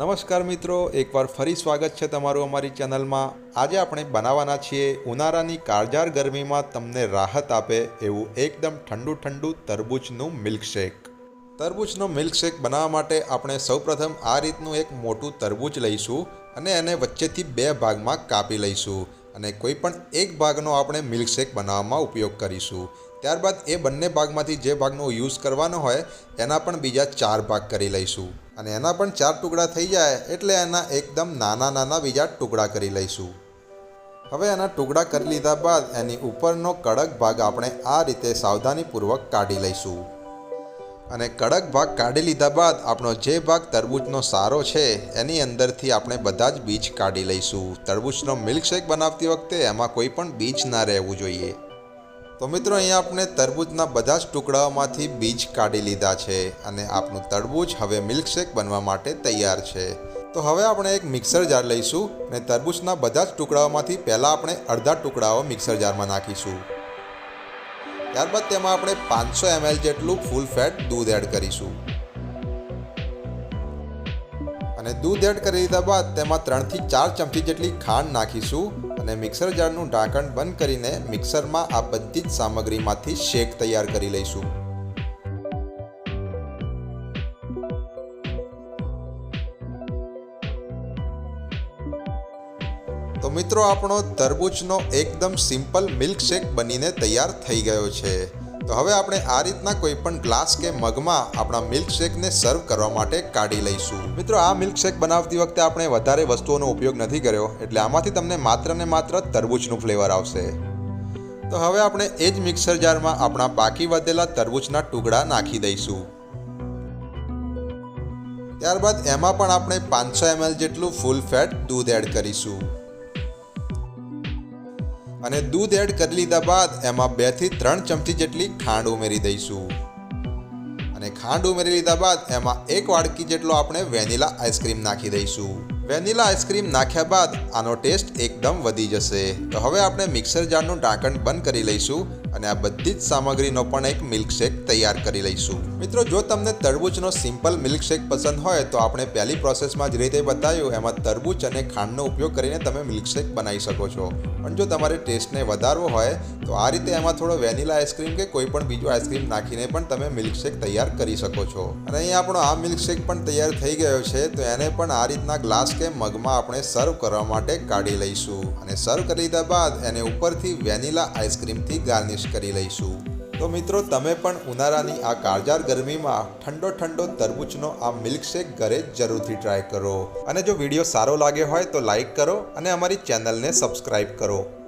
નમસ્કાર મિત્રો, એકવાર ફરી સ્વાગત છે તમારું અમારી ચેનલમાં. આજે આપણે બનાવવાના છીએ ઉનાળાની કાળજાર ગરમીમાં તમને રાહત આપે એવું એકદમ ઠંડુ ઠંડુ તરબૂચનું મિલ્કશેક તરબૂચનો મિલ્કશેક બનાવવા માટે આપણે સૌપ્રથમ આ રીતનું એક મોટું તરબૂચ લઈશું અને એને વચ્ચેથી બે ભાગમાં કાપી લઈશું અને કોઈ પણ એક ભાગનો આપણે મિલ્કશેક બનાવવામાં ઉપયોગ કરીશું. ત્યારબાદ એ બંને ભાગમાંથી જે ભાગનો યુઝ કરવાનો હોય, એના પણ બીજા ચાર ભાગ કરી લઈશું. અને એના પણ ચાર ટુકડા થઈ જાય, એટલે એના એકદમ નાના નાના બીજા ટુકડા કરી લઈશું. હવે એના ટુકડા કરી લીધા બાદ, એની ઉપરનો કડક ભાગ આપણે આ રીતે સાવધાનીપૂર્વક કાઢી લઈશું. અને કડક ભાગ કાઢી લીધા બાદ, આપણો જે ભાગ તરબૂચનો સારો છે, એની અંદરથી આપણે બધા જ બીજ કાઢી લઈશું. તરબૂચનો મિલ્કશેક બનાવતી વખતે એમાં કોઈ પણ બીજ ના રહેવું જોઈએ. તો મિત્રો અહીંયા આપણે તરબૂચના બધા જ ટુકડાઓમાંથી બીજ કાઢી લીધા છે અને આપણું તરબૂચ હવે મિલ્કશેક બનવા માટે તૈયાર છે. તો હવે આપણે એક મિક્સર જાર લઈશું અને તરબૂચના બધા જ ટુકડાઓમાંથી પહેલાં આપણે અડધા ટુકડાઓ મિક્સર જારમાં નાખીશું. ત્યારબાદ તેમાં આપણે પાંચસો એમએલ જેટલું ફૂલ ફેટ દૂધ એડ કરીશું. અને દૂધ એડ કરી લીધા બાદ તેમાં ત્રણથી ચાર ચમચી જેટલી ખાંડ નાખીશું અને મિક્સર જારનું ઢાંકણ બંધ કરીને મિક્સરમાં આ બધી જ સામગ્રીમાંથી શેક તૈયાર કરી લઈશું. તો મિત્રો આપણો તરબૂચનો એકદમ સિમ્પલ મિલ્કશેક બનીને તૈયાર થઈ ગયો છે. તો હવે આપણે આ રીતના કોઈ પણ ગ્લાસ કે મગમાં આપણા મિલ્કશેકને સર્વ કરવા માટે કાઢી લઈશું. મિત્રો, આ મિલ્કશેક બનાવતી વખતે આપણે વધારે વસ્તુઓનો ઉપયોગ નથી કર્યો, એટલે આમાંથી તમને માત્ર ને માત્ર તરબૂચનું ફ્લેવર આવશે. તો હવે આપણે એ જ મિક્સર જારમાં આપણા બાકી વધેલા તરબૂચના ટુકડા નાખી દઈશું. ત્યારબાદ એમાં પણ આપણે પાંચસો એમએલ જેટલું ફૂલ ફેટ દૂધ એડ કરીશું. અને દૂધ એડ કરી લીધા બાદ એમાં બેથી ત્રણ ચમચી જેટલી ખાંડ ઉમેરી દઈશું. અને ખાંડ ઉમેરી લીધા બાદ એમાં એક વાડકી જેટલો આપણે વેનીલા આઈસ્ક્રીમ નાખી દઈશું. વેનીલા આઈસ્ક્રીમ નાખ્યા બાદ આનો ટેસ્ટ એકદમ વધી જશે. તો હવે આપણે મિક્સર જારનું ઢાંકણ બંધ કરી લઈશું અને આ બધી જ સામગ્રીનો પણ એક મિલ્કશેક તૈયાર કરી લઈશું. મિત્રો, જો તમને તરબૂચનો સિમ્પલ મિલ્કશેક પસંદ હોય, તો આપણે પહેલી પ્રોસેસમાં જ રીતે બતાવ્યું. એમાં તરબૂચ અને ખાંડનો ઉપયોગ કરીને તમે મિલ્કશેક બનાવી શકો છો. પણ જો તમારે ટેસ્ટને વધારવો હોય, તો આ રીતે એમાં થોડો વેનીલા આઈસ્ક્રીમ કે કોઈ પણ બીજો આઈસ્ક્રીમ નાખીને પણ તમે મિલ્કશેક તૈયાર કરી શકો છો. અને અહીંયા આપણો આ મિલ્કશેક પણ તૈયાર થઈ ગયો છે, તો એને પણ આ રીતના ગ્લાસ કે મગમાં આપણે સર્વ કરવા માટે કાઢી લઈશું. અને સર્વ કરી લીધા બાદ એને ઉપરથી વેનીલા આઈસ્ક્રીમથી ગાર્નિશ કરી લઈશું. તો મિત્રો, તમે પણ ઉનાળાની આ કાળજાર ગરમીમાં ઠંડો ઠંડો તરબૂચનો આ મિલ્કશેક ઘરે જરૂરથી ટ્રાય કરો. અને જો વીડિયો સારો લાગ્યો હોય તો લાઈક કરો અને અમારી ચેનલને સબસ્ક્રાઈબ કરો.